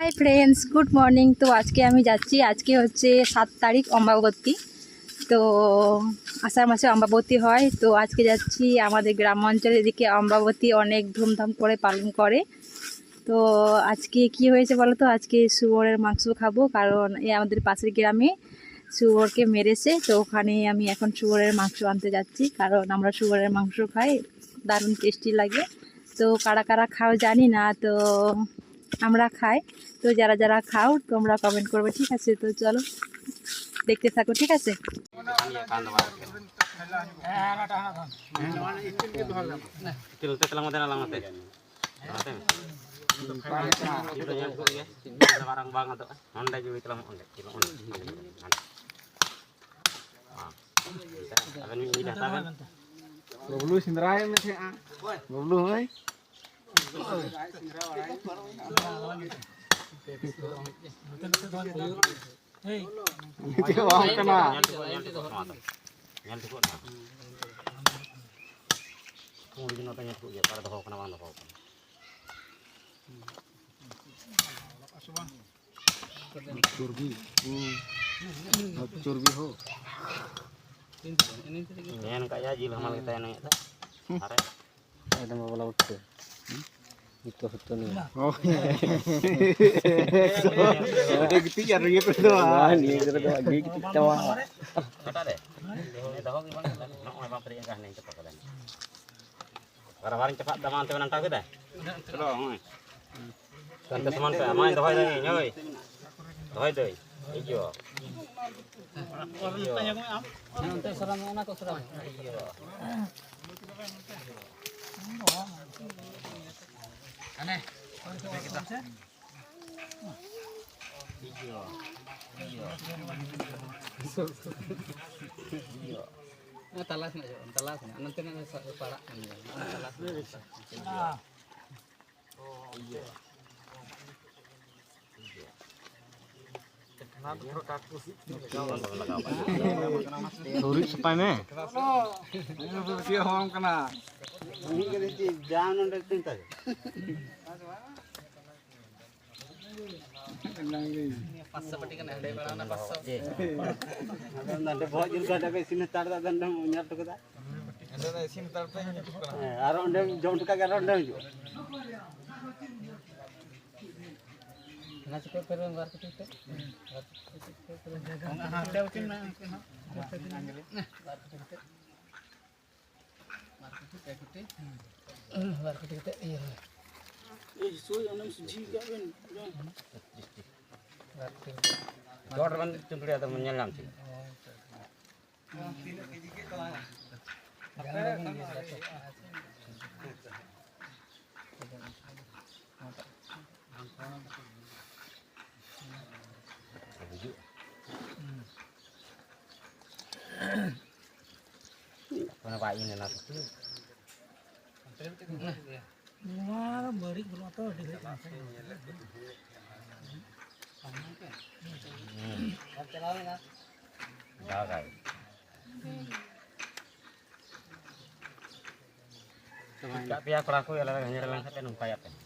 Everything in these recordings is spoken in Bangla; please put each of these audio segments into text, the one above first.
হাই ফ্রেন্ডস গুড মর্নিং তো আজকে আমি যাচ্ছি, আজকে হচ্ছে সাত তারিখ অম্বাবতী। তো আষাঢ় মাসে অম্বাবতী হয়, তো আজকে যাচ্ছি আমাদের গ্রাম অঞ্চলের দিকে। অম্বাবতী অনেক ধুমধাম করে পালন করে। তো আজকে কি হয়েছে বলো তো আজকে শুয়োরের মাংস খাব কারণ এই আমাদের পাশের গ্রামে শুয়োরকে মেরেছে। তো ওখানে আমি এখন শুয়োরের মাংস আনতে যাচ্ছি কারণ আমরা শুয়োরের মাংস খাই দারুণ টেস্টি লাগে। তো কারা কারা খাও জানি না তো আমরা খাই। তো যারা যারা খাও তোমরা কমেন্ট করবে ঠিক আছে? তো চলো দেখতে থাকো ঠিক আছে? orang bang atau tuh juga kelam onda kilo onda akan ini tahan Goblu sindraya mesti ah. Goblu hei. Hei. Itu wong kena. Nyal tukok. Mungkin apa nyal tukok ya, para hei hei hei hei चर्बी चर्बी हो yan kaya jil hamal kita yang itu are ada mau bola utte gitu itu nih itu doa orang cepat kan orang-orang cepat. সমান আমায় দহাই দেয় নয় দহাই দেয় ini, যে Talas na, talas na. Anong tinanong sa para? ini, na. Suri sepai me. Ini berarti orang kena. Ini kali ti jangan ada tinta. बहुत दिन का डबे सिने तारदा दंडम उन्यार तो कदा अंदर सिने तारदा ही नहीं कुछ करा अरे उन्हें जोंट का करा उन्हें जो Dor bandit cungkri atau menyelam sih. Tiga kg kita. Apa? Mana pak ini nak. Wah, beri belum tahu di. Tak pihak pelaku ya lah hanya numpai apa.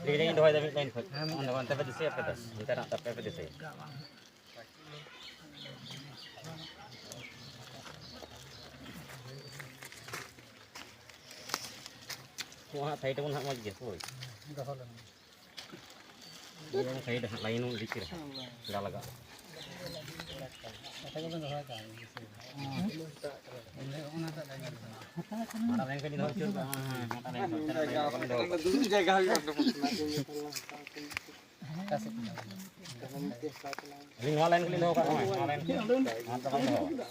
Kita ini doa dari lain, untuk mantap di sini, apa tuh? Kita nak tapi apa di sini? Wah, saya itu nak maju gitu. Dah halan. Yang saya dah lain pun dikira. Dah laga. Ring lain kelin hoka, lain. Mantap mantap.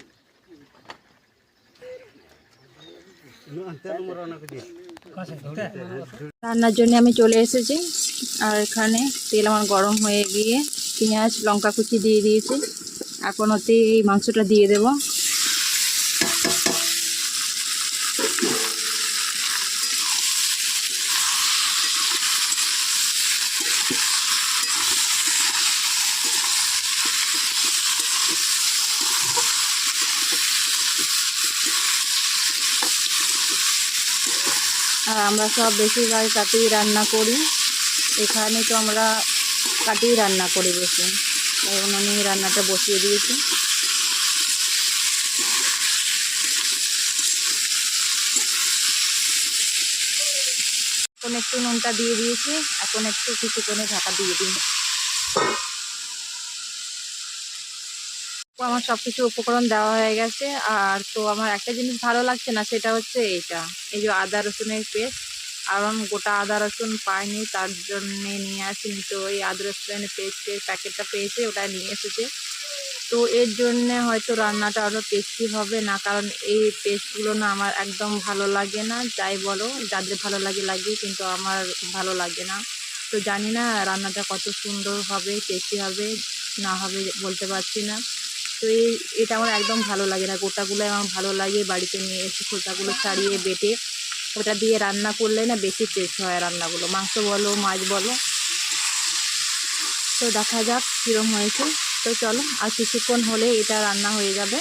রান্নার জন্য আমি চলে এসেছি। আর এখানে তেল আমার গরম হয়ে গিয়ে পেঁয়াজ, লঙ্কা কুচি দিয়ে দিয়েছি। এখন ওতে এই মাংসটা দিয়ে দেব। আর আমরা সব বেশিরভাগ কাটিয়ে রান্না করি। এখানে তো আমরা কাটিয়ে রান্না করি তাই উনুনে রান্নাটা বসিয়ে দিয়েছি। এখন একটু নুনটা দিয়ে দিয়েছি। এখন একটু কিছুক্ষণে ঢাকা দিয়ে তো আমার সব কিছু উপকরণ দেওয়া হয়ে গেছে। আর তো আমার একটা জিনিস ভালো লাগছে না, সেটা হচ্ছে এইটা। এই যে আদা রসুনের পেস্ট। কারণ গোটা আদা রসুন পাইনি, তার জন্যে নিয়ে আসিনি। তো এই আদা রসুনের পেস্টের প্যাকেটটা পেয়েছে, ওটা নিয়ে এসেছে। তো এর জন্যে হয়তো রান্নাটা আরও টেস্টি হবে না, কারণ এই পেস্টগুলো না আমার একদম ভালো লাগে না, যাই বলো। যাদের ভালো লাগে লাগে কিন্তু আমার ভালো লাগে না। তো জানি না রান্নাটা কত সুন্দর হবে টেস্টি হবে, না হবে, বলতে পারছি না। তো এই, এটা আমার একদম ভালো লাগে না। গোটাগুলো আমার ভালো লাগে বাড়িতে নিয়ে এসে খোসাগুলো ছাড়িয়ে বেটে ওটা দিয়ে রান্না করলে না বেশি টেস্ট হয় রান্নাগুলো। মাংস বলো, মাছ বলো। তো দেখা যাক কীরম হয়েছে। তো চলো, আর কিছুক্ষণ হলে এটা রান্না হয়ে যাবে।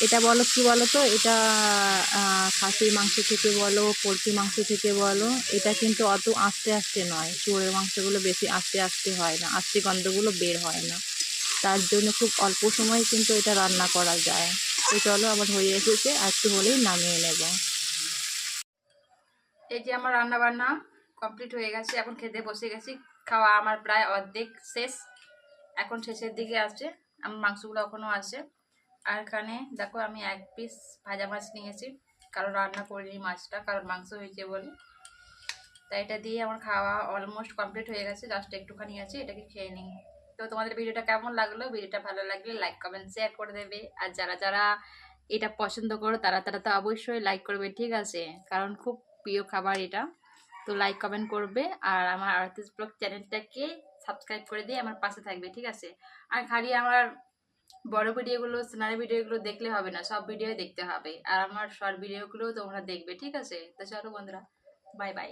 এটা বলো, কি বলো তো? এটা খাসির মাংস থেকে বলো, পোলট্রি মাংস থেকে বলো। এটা কিন্তু অত আস্তে আস্তে নয়। চোরের মাংসগুলো বেশি আস্তে আস্তে হয় না। আস্তে গন্ধগুলো বের হয় না। তার জন্য খুব অল্প সময় কিন্তু এটা রান্না করা যায়। তো চলো আবার হয়ে এসেছে একটু হলেই নামিয়ে নেব। এই যে আমার রান্না বান্না কমপ্লিট হয়ে গেছে, এখন খেতে বসে গেছি। খাওয়া আমার প্রায় অর্ধেক শেষ। এখন শেষের দিকে আছে, আমার মাংসগুলো এখনও আছে। আর এখানে দেখো আমি এক পিস ভাজা মাছ নিয়েছি, কারণ রান্না করিনি মাছটা, কারণ মাংস হয়েছে বলে। তাই এটা দিয়ে আমার খাওয়া অলমোস্ট কমপ্লিট হয়ে গেছে জাস্ট একটুখানি আছে, এটাকে খেয়ে নিই। তো তোমাদের ভিডিওটা কেমন লাগল? ভিডিওটা ভালো লাগলে লাইক কমেন্ট শেয়ার করে দেবে। আর যারা যারা এটা পছন্দ করো, তারা তারা তো অবশ্যই লাইক করবে, ঠিক আছে? কারণ খুব প্রিয় খাবার এটা। তো লাইক কমেন্ট করবে। আর আমার আর্টিস্ট ব্লগ চ্যানেলটাকে সাবস্ক্রাইব করে দিয়ে আমার পাশে থাকবে, ঠিক আছে? আর খালি আমার বড় ভিডিওগুলো সিনারি ভিডিওগুলো দেখলে হবে না, সব ভিডিও দেখতে হবে। আর আমার শর্ট ভিডিওগুলো তোমরা দেখবে, ঠিক আছে? তো চলো বন্ধুরা বাই বাই